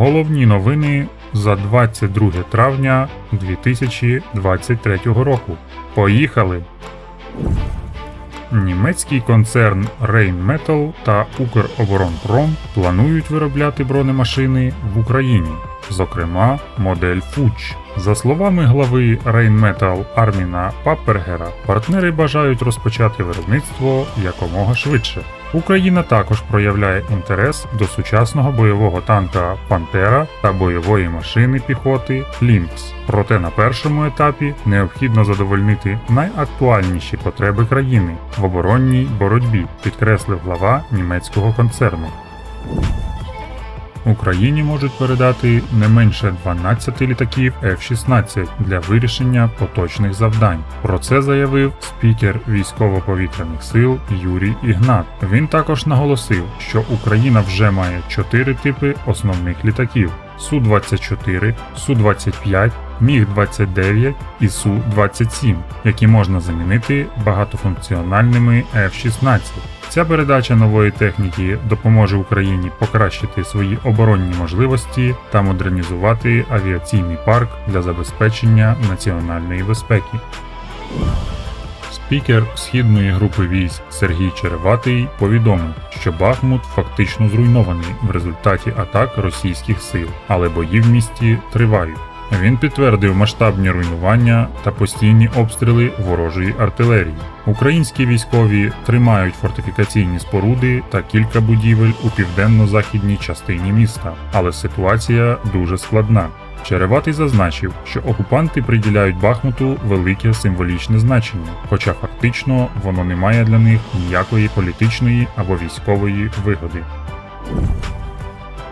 Головні новини за 22 травня 2023 року. Поїхали! Німецький концерн Rheinmetall та Укроборонпром планують виробляти бронемашини в Україні, зокрема модель Фуч. За словами глави Rheinmetall Арміна Паппергера, партнери бажають розпочати виробництво якомога швидше. Україна також проявляє інтерес до сучасного бойового танка Пантера та бойової машини піхоти Лінкс. Проте на першому етапі необхідно задовольнити найактуальніші потреби країни в оборонній боротьбі, підкреслив глава німецького концерну. Україні можуть передати не менше 12 літаків F-16 для вирішення поточних завдань. Про це заявив спікер військово-повітряних сил Юрій Ігнат. Він також наголосив, що Україна вже має чотири типи основних літаків: Су-24, Су-25, Міг-29 і Су-27, які можна замінити багатофункціональними F-16. Ця передача нової техніки допоможе Україні покращити свої оборонні можливості та модернізувати авіаційний парк для забезпечення національної безпеки. Спікер східної групи військ Сергій Череватий повідомив, що Бахмут фактично зруйнований в результаті атак російських сил, але бої в місті тривають. Він підтвердив масштабні руйнування та постійні обстріли ворожої артилерії. Українські військові тримають фортифікаційні споруди та кілька будівель у південно-західній частині міста, але ситуація дуже складна. Череватий зазначив, що окупанти приділяють Бахмуту велике символічне значення, хоча фактично воно не має для них ніякої політичної або військової вигоди.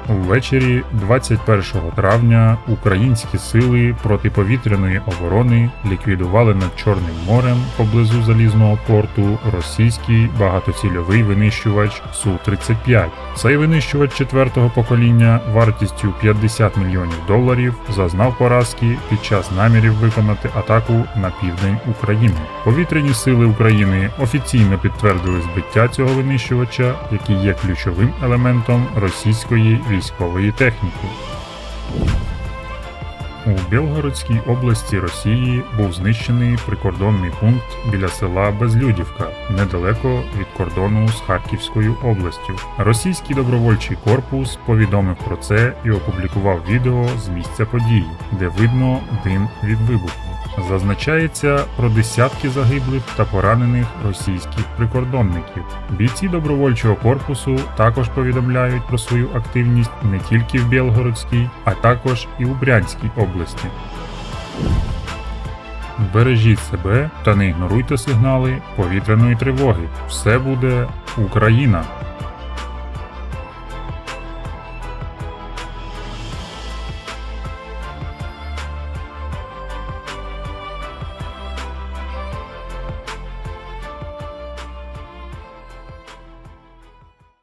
Увечері 21 травня українські сили протиповітряної оборони ліквідували над Чорним морем поблизу залізного порту російський багатоцільовий винищувач Су-35. Цей винищувач четвертого покоління вартістю 50 мільйонів доларів зазнав поразки під час намірів виконати атаку на південь України. Повітряні сили України офіційно підтвердили збиття цього винищувача, який є ключовим елементом російської військової техніки. У Білгородській області Росії був знищений прикордонний пункт біля села Безлюдівка, недалеко від кордону з Харківською областю. Російський добровольчий корпус повідомив про це і опублікував відео з місця події, де видно дим від вибуху. Зазначається про десятки загиблих та поранених російських прикордонників. Бійці добровольчого корпусу також повідомляють про свою активність не тільки в Білгородській, а також і у Брянській області. Бережіть себе та не ігноруйте сигнали повітряної тривоги. Все буде Україна!